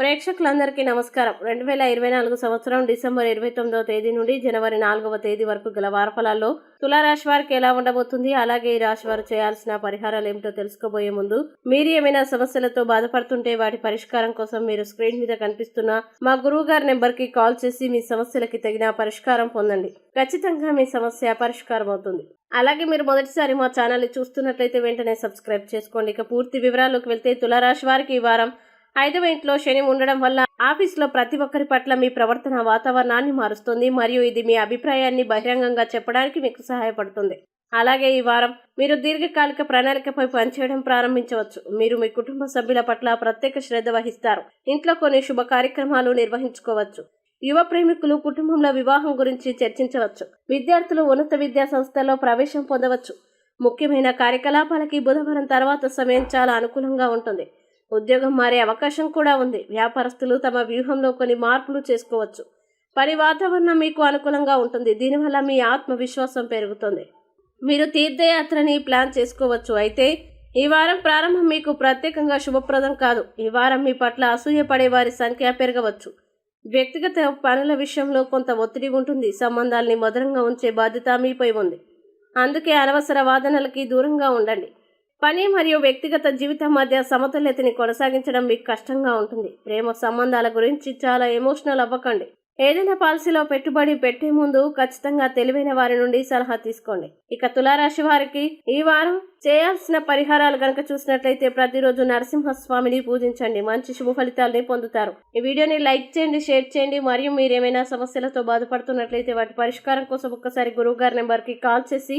ప్రేక్షకులందరికీ నమస్కారం. రెండు వేల ఇరవై నాలుగు సంవత్సరం డిసెంబర్ ఇరవై తొమ్మిదవ తేదీ నుండి జనవరి నాలుగవ తేదీ వరకు గల వారఫలాల్లో తులారాశి వారికి ఎలా ఉండబోతుంది అలాగే ఈ రాశి వారు చేయాల్సిన పరిహారాలు ఏమిటో తెలుసుకోబోయే ముందు మీరు ఏమైనా సమస్యలతో బాధపడుతుంటే వాటి పరిష్కారం కోసం మీరు స్క్రీన్ మీద కనిపిస్తున్న మా గురువు గారి నెంబర్కి కాల్ చేసి మీ సమస్యలకి తగిన పరిష్కారం పొందండి. ఖచ్చితంగా మీ సమస్య పరిష్కారం అవుతుంది. అలాగే మీరు మొదటిసారి మా ఛానల్ చూస్తున్నట్లయితే వెంటనే సబ్స్క్రైబ్ చేసుకోండి. ఇక పూర్తి వివరాల్లోకి వెళ్తే తులారాశి వారికి ఈ వారం ఐదవ ఇంట్లో శని ఉండడం వల్ల ఆఫీసులో ప్రతి ఒక్కరి పట్ల మీ ప్రవర్తన వాతావరణాన్ని మారుస్తుంది మరియు ఇది మీ అభిప్రాయాన్ని బహిరంగంగా చెప్పడానికి మీకు సహాయపడుతుంది. అలాగే ఈ వారం మీరు దీర్ఘకాలిక ప్రణాళికపై పనిచేయడం ప్రారంభించవచ్చు. మీరు మీ కుటుంబ సభ్యుల పట్ల ప్రత్యేక శ్రద్ధ వహిస్తారు. ఇంట్లో కొన్ని శుభ కార్యక్రమాలు నిర్వహించుకోవచ్చు. యువ ప్రేమికులు కుటుంబంలో వివాహం గురించి చర్చించవచ్చు. విద్యార్థులు ఉన్నత విద్యా సంస్థల్లో ప్రవేశం పొందవచ్చు. ముఖ్యమైన కార్యకలాపాలకి బుధవారం తర్వాత సమయం చాలా అనుకూలంగా ఉంటుంది. ఉద్యోగం మారే అవకాశం కూడా ఉంది. వ్యాపారస్తులు తమ వ్యూహంలో కొన్ని మార్పులు చేసుకోవచ్చు. పని వాతావరణం మీకు అనుకూలంగా ఉంటుంది. దీనివల్ల మీ ఆత్మవిశ్వాసం పెరుగుతుంది. మీరు తీర్థయాత్రని ప్లాన్ చేసుకోవచ్చు. అయితే ఈ వారం ప్రారంభం మీకు ప్రత్యేకంగా శుభప్రదం కాదు. ఈ వారం మీ పట్ల అసూయపడే వారి సంఖ్య పెరగవచ్చు. వ్యక్తిగత పనుల విషయంలో కొంత ఒత్తిడి ఉంటుంది. సంబంధాల్ని మధురంగా ఉంచే బాధ్యత మీపై ఉంది. అందుకే అనవసర వాదనలకి దూరంగా ఉండండి. పని మరియు వ్యక్తిగత జీవితం మధ్య సమతుల్యతని కొనసాగించడం మీకు కష్టంగా ఉంటుంది. ప్రేమ సంబంధాల గురించి చాలా ఎమోషనల్ అవ్వకండి. ఏదైనా పాలసీలో పెట్టుబడి పెట్టే ముందు ఖచ్చితంగా తెలివైన వారి నుండి సలహా తీసుకోండి. ఇక తులారాశి వారికి ఈ వారం చేయాల్సిన పరిహారాలు గనక చూసినట్లయితే ప్రతిరోజు నరసింహస్వామిని పూజించండి. మంచి శుభ ఫలితాలని పొందుతారు. ఈ వీడియోని లైక్ చేయండి షేర్ చేయండి. మరియు మీరు ఏమైనా సమస్యలతో బాధపడుతున్నట్లయితే వాటి పరిష్కారం కోసం ఒక్కసారి గురువు గారి నెంబర్కి కాల్ చేసి